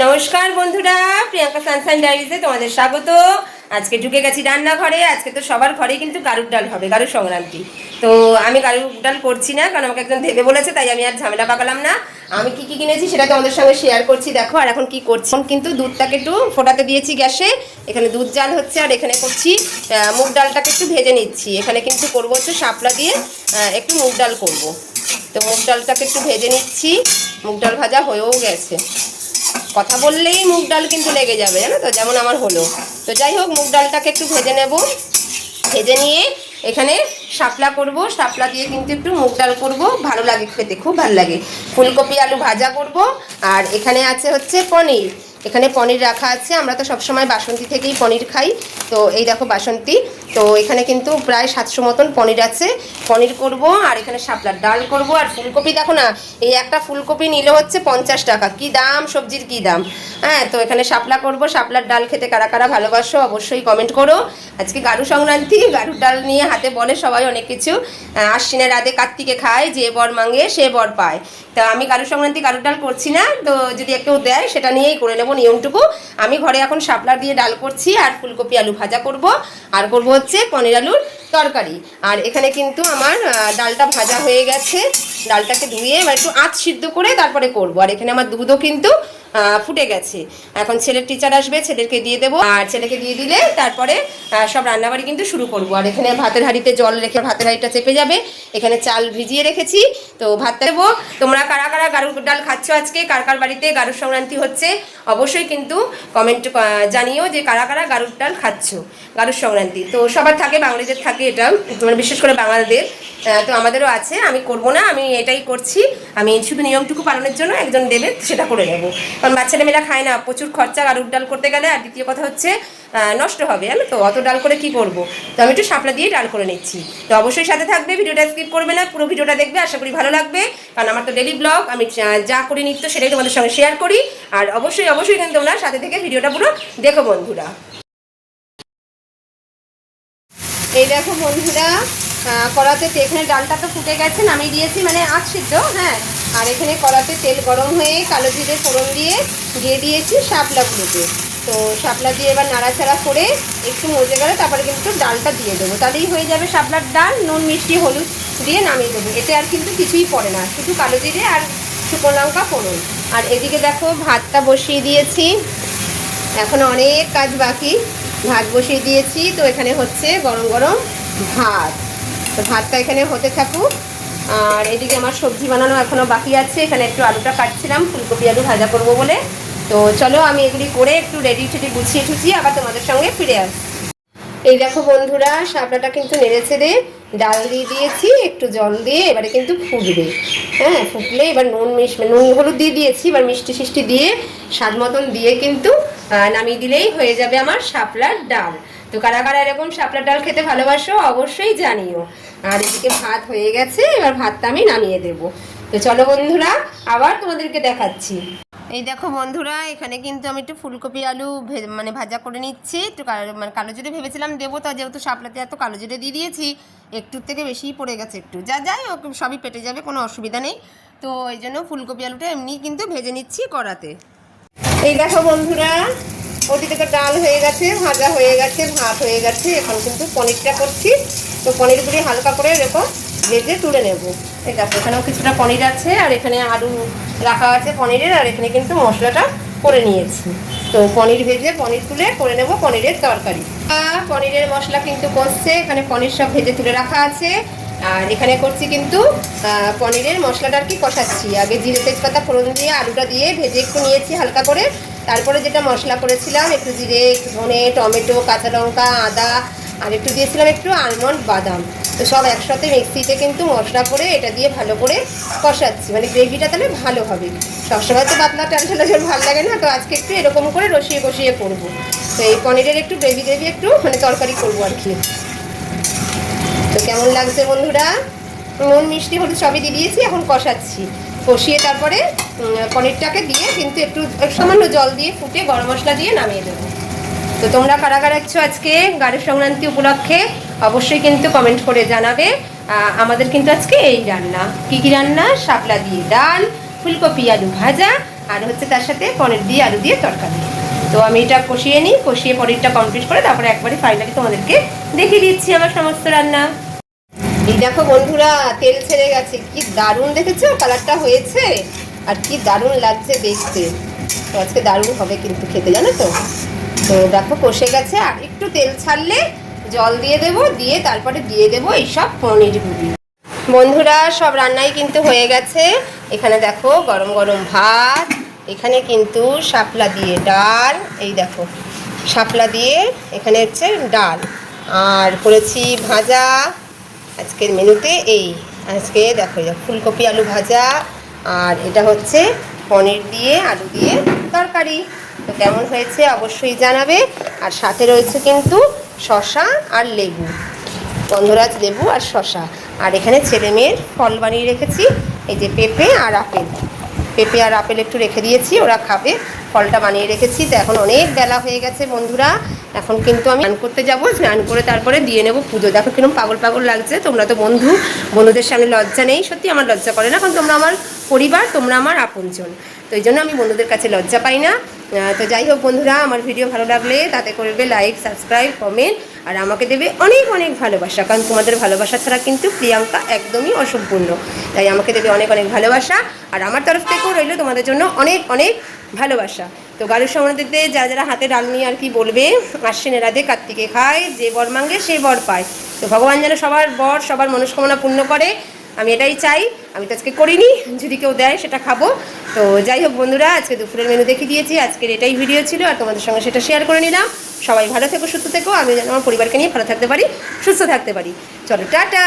নমস্কার বন্ধুরা, প্রিয়াঙ্কা সানসাইন ডায়েরিতে তোমাদের স্বাগত। আজকে ঢুকে গেছি রান্নাঘরে, আজকে তো সবার ঘরে কিন্তু গারুর ডাল হবে, গারুর সংক্রান্তি। তো আমি গারুর ডাল করছি না, কারণ আমাকে একজন দেবে বলেছে, তাই আমি আর ঝামেলা পাকালাম না। আমি কি কি কিনেছি সেটা তোমাদের সঙ্গে শেয়ার করছি, দেখো, আর এখন কি করছি। কিন্তু দুধটাকে একটু ফোটাতে দিয়েছি গ্যাসে, এখানে দুধ জাল হচ্ছে, আর এখানে করছি মুগ ডালটাকে একটু ভেজে নিচ্ছি। এখানে কিন্তু করব হচ্ছে শাপলা দিয়ে একটু মুগ ডাল করব। তো মুগ ডালটাকে একটু ভেজে নিচ্ছি, মুগ ডাল ভাজা হয়েও গেছে। কথা বললেই মুগ ডাল কিন্তু লেগে যাবে, জানো তো? যেমন আমার হলো। তো যাই হোক, মুগ ডালটাকে একটু ভেজে নেব। ভেজে নিয়ে এখানে শাপলা করব। শাপলা দিয়ে কিন্তু একটু মুগ ডাল করব। ভালো লাগে খেতে, খুব ভালো লাগে। ফুলকপি, আলু ভাজা করব। আর এখানে আছে হচ্ছে পনির। এখানে পনির রাখা আছে। আমরা তো সবসময় বাসন্তী থেকেই পনির খাই। তো এই দেখো বাসন্তী। তো এখানে কিন্তু প্রায় সাতশো মতন পনির আছে। পনির করব আর এখানে শাপলার ডাল করব। আর ফুলকপি দেখো না, এই একটা ফুলকপি নিলে হচ্ছে পঞ্চাশ টাকা। কি দাম, সবজির কি দাম? হ্যাঁ তো এখানে শাপলা করব। শাপলার ডাল খেতে কারা কারা ভালোবাসো অবশ্যই কমেন্ট করো। আজকে গারু সংক্রান্তি, গারুর ডাল নিয়ে হাতে বলে সবাই অনেক কিছু। আশ্বিনের রাতে কার্তিকে খায়, যে বর মাঙ্গে সে বর পায়। তা আমি গারু সংক্রান্তি গারুর ডাল করছি না, তো যদি একটু দেয় সেটা নিয়েই করে নেব নিয়মটুকু। আমি ঘরে এখন শাপলা দিয়ে ডাল করছি আর ফুলকপি আলু ভাজা করব। আর করব হচ্ছে পনির আলুর তরকারি। আর এখানে কিন্তু আমার ডালটা ভাজা হয়ে গেছে। ডালটাকে ধুয়ে এবার একটু আঁচ সিদ্ধ করে তারপরে করব। আর এখানে আমার দুধও কিন্তু ফুটে গেছে। এখন ছেলের টিচার আসবে, ছেলেকে দিয়ে দেবো। আর ছেলেকে দিয়ে দিলে তারপরে সব রান্নাবাড়ি কিন্তু শুরু করব। আর এখানে ভাতের হাঁড়িতে জল রেখে ভাতের হাঁড়িটা চেপে যাবে। এখানে চাল ভিজিয়ে রেখেছি। তো ভাত দেবো। তোমরা কারা কারা গারুর ডাল খাচ্ছ আজকে? কার কার বাড়িতে গারুর সংক্রান্তি হচ্ছে? অবশ্যই কিন্তু কমেন্ট জানিও যে কারা কারা গারুর ডাল খাচ্ছ, গারুর সংক্রান্তি। তো সবার থাকে, বাঙালিদের থাকে এটা। মানে বিশেষ করে বাঙালিদের। তো আমাদেরও আছে। আমি করব না, আমি এটাই করছি। আমি শুধু নিয়মটুকু পালনের জন্য একজন দেবে, সেটা করে নেব। কারণ বাচ্চা মেয়েরা খায় না, প্রচুর খরচা গারুর ডাল করতে গেলে, আর দ্বিতীয় কথা হচ্ছে নষ্ট হবে, জানো তো, অত ডাল করে কি করব? তো আমি একটু শাপলা দিয়ে ডাল করে নিচ্ছি। তো অবশ্যই সাথে থাকবে, ভিডিওটা স্কিপ করবে না, পুরো ভিডিওটা দেখবে, আশা করি ভালো লাগবে। কারণ আমার তো ডেলি ব্লগ আমি যা- করি নিত্য সেটাই তোমাদের সঙ্গে শেয়ার করি। আর অবশ্যই অবশ্যই কিন্তু তোমরা সাথে থেকে ভিডিওটা পুরো দেখো বন্ধুরা। এই দেখো বন্ধুরা কড়াতে এখানে ডালটা তো ফুটে গেছে, নামিয়ে দিয়েছি মানে আঁচ সিদ্ধ হ্যাঁ। আর এখানে কড়াতে তেল গরম হয়ে কালো জিরে ফোড়ন দিয়ে দিয়ে দিয়েছি শাপলাগুলোতে তো শাপলা দিয়ে এবার নাড়াচাড়া করে একটু মজে গেলে তারপরে কিন্তু ডালটা দিয়ে দেবো। তাহলেই হয়ে যাবে শাপলার ডাল, নুন, মিষ্টি, হলুদ দিয়ে নামিয়ে দেবো। এতে আর কিন্তু কিছুই পড়ে না, শুধু কালো জিরে আর শুকনো লঙ্কা, ফোড়ন। আর এদিকে দেখো ভাতটা বসিয়ে দিয়েছি। এখন অনেক কাজ বাকি। ভাত বসিয়ে দিয়েছি। তো এখানে হচ্ছে গরম গরম ভাত। তো ভাতটা এখানে হতে থাকুক। আর এদিকে আমার সবজি বানানো এখনও বাকি আছে। এখানে একটু আলুটা কাটছিলাম, ফুলকপি আলু ভাজা করব বলে। তো চলো আমি এগুলি করে একটু রেডি টেডি গুছিয়ে টুছিয়ে আবার তোমাদের সঙ্গে ফিরে আসি। এই দেখো বন্ধুরা, শাপলাটা কিন্তু নেড়ে ছেড়ে ডাল দিয়ে দিয়েছি, একটু জল দিয়ে এবারে কিন্তু ফুটবে। হ্যাঁ ফুটলে এবার নুন মিশ নুন হলুদ দিয়ে দিয়েছি, এবার মিষ্টি সিষ্টি দিয়ে স্বাদ মতন দিয়ে কিন্তু নামিয়ে দিলেই হয়ে যাবে আমার শাপলার ডাল। তো কারা কারা এরকম শাপলা ডাল খেতে ভালোবাসো অবশ্যই জানিও। আর এদিকে ভাত হয়ে গেছে, এবার ভাতটা আমি নামিয়ে দেবো। তো চলো বন্ধুরা, আবার তোমাদেরকে দেখাচ্ছি। এই দেখো বন্ধুরা, এখানে কিন্তু আমি একটু ফুলকপি আলু মানে ভাজা করে নিচ্ছি। একটু মানে কালো জিরে ভেবেছিলাম দেবো, তা যেহেতু শাপলাতে এত কালো জিরে দিয়ে দিয়েছি, একটুর থেকে বেশিই পড়ে গেছে একটু। যা যাই হোক, সবই পেটে যাবে, কোনো অসুবিধা নেই। তো এই জন্য ফুলকপি আলুটা এমনি কিন্তু ভেজে নিচ্ছি কড়াতে। এই দেখো বন্ধুরা ওদিকে তো ডাল হয়ে গেছে, ভাজা হয়ে গেছে, ভাত হয়ে গেছে, এখন কিন্তু পনিরটা করছি। তো পনিরগুলি হালকা করে এরকম ভেজে তুলে নেব। ঠিক আছে, এখানেও কিছুটা পনির আছে, আর এখানে আলু রাখা আছে পনিরের, আর এখানে কিন্তু মশলাটা করে নিয়েছি। তো পনির ভেজে পনির তুলে করে নেব পনিরের তরকারি। পনিরের মশলা কিন্তু করছে এখানে পনির সব ভেজে তুলে রাখা আছে। আর এখানে করছি কিন্তু পনিরের মশলাটা আর কি কষাচ্ছি। আগে জিরে তেজপাতা ফোড়ন দিয়ে, আলুটা দিয়ে ভেজে একটু নিয়েছি হালকা করে। তারপরে যেটা মশলা করেছিলাম, একটু জিরে ধনে, টমেটো, কাঁচা লঙ্কা, আদা, আর একটু দিয়েছিলাম একটু আলমন্ড বাদাম। তো সব একসাথে মিক্সিতে কিন্তু মশলা করে এটা দিয়ে ভালো করে কষাচ্ছি। মানে গ্রেভিটা তাহলে ভালো হবে। সবসময় তো পাতলা টালছালা ঝোল ভালো লাগে না, তো আজকে একটু এরকম করে রসিয়ে কষিয়ে করব। তো এই পনিরের একটু গ্রেভি গ্রেভি একটু মানে তরকারি করব আর কি। তো কেমন লাগছে বন্ধুরা? নুন, মিষ্টি, হলুদ সবই দিয়ে দিয়েছি, এখন কষাচ্ছি। কষিয়ে তারপরে পনিরটাকে দিয়ে কিন্তু একটু সামান্য জল দিয়ে ফুটে গরম মশলা দিয়ে নামিয়ে দেবো। তো তোমরা কারা কারা আজকে গাড়ি সংক্রান্তি উপলক্ষে, অবশ্যই কিন্তু কমেন্ট করে জানাবে। আমাদের কিন্তু আজকে এই রান্না। কি কি রান্না? শাপলা দিয়ে ডাল, ফুলকপি আলু ভাজা, আর হচ্ছে তার সাথে পনির দিয়ে আলু দিয়ে তরকারি। তো আমি এটা কষিয়ে নিই, কষিয়ে পনিরটা কমপ্লিট করে তারপরে একবারে ফাইনালি তোমাদেরকে দেখিয়ে দিচ্ছি আমার সমস্ত রান্না। এই দেখো বন্ধুরা, তেল ছেড়ে গেছে। কি দারুণ দেখেছ? কালারটা হয়েছে? আর কি দারুণ লাগছে দেখতে। তো আজকে দারুণ হবে কিন্তু খেতে, জানো তো? তো দেখো, কষে গেছে। আর একটু তেল ছাড়লে জল দিয়ে দেব, দিয়ে তারপরে দিয়ে দেবো এইসব পনিরগুলি বন্ধুরা, সব রান্নাই কিন্তু হয়ে গেছে। এখানে দেখো, গরম গরম ভাত, এখানে কিন্তু শাপলা দিয়ে ডাল, এই দেখো, শাপলা দিয়ে এখানে হচ্ছে ডাল। আর করেছি ভাজা আজকের মেনুতে এই, আজকে দেখো ফুলকপি আলু ভাজা, আর এটা হচ্ছে পনির দিয়ে আলু দিয়ে তরকারি। তো কেমন হয়েছে অবশ্যই জানাবে, আর সাথে রয়েছে কিন্তু শশা আর লেবু। গন্ধরাজ লেবু আর শশা আর এখানে ছেলে মেয়ের ফল বানিয়ে রেখেছি, এই যে পেঁপে আর আপেল। পেঁপে আর আপেল একটু রেখে দিয়েছি, ওরা খাবে। ফলটা বানিয়ে রেখেছি, তো এখন অনেক বেলা হয়ে গেছে বন্ধুরা। এখন কিন্তু আমি স্নান করতে যাব, স্নান করে তারপরে দিয়ে নেব পুজো। দেখো কিরম পাগল পাগল লাগছে, তোমরা তো বন্ধু, বন্ধুদের সামনে লজ্জা নেই, সত্যি আমার লজ্জা করে না এখন তোমরা আমার পরিবার, তোমরা আমার আপনজন। তো এই জন্য আমি বন্ধুদের কাছে লজ্জা পাই না। তো যাই হোক বন্ধুরা, আমার ভিডিও ভালো লাগলে তাতে করবে লাইক সাবস্ক্রাইব কমেন্ট আর আমাকে দেবে অনেক অনেক ভালোবাসা, কারণ তোমাদের ভালোবাসা ছাড়া কিন্তু প্রিয়াঙ্কা একদমই অসম্পূর্ণ। তাই আমাকে দেবে অনেক অনেক ভালোবাসা, আর আমার তরফ থেকেও রইল তোমাদের জন্য অনেক অনেক ভালোবাসা। তো গাড়ির সমাধিতে যারা যারা হাতে ডাল নিয়ে আর কি বলবে, আশ্বিন রাধে কার্তিকে খায়, যে বর মাঙ্গে সে বর পায়। তো ভগবান যেন সবার বর, সবার মনস্কামনা পূর্ণ করে। আমি এটাই চাই, আমি তো আজকে করিনি, যদি কেউ দেয় সেটা খাব। তো যাই হোক বন্ধুরা, আজকে দুপুরের মেনু দেখে দিয়েছি, আজকের এটাই ভিডিও ছিল, আর তোমাদের সঙ্গে সেটা শেয়ার করে নিলাম। সবাই ভালো থেকো, সুস্থ থেকো আমি যেন আমার পরিবারকে নিয়ে ভালো থাকতে পারি, সুস্থ থাকতে পারি। চলো, টাটা!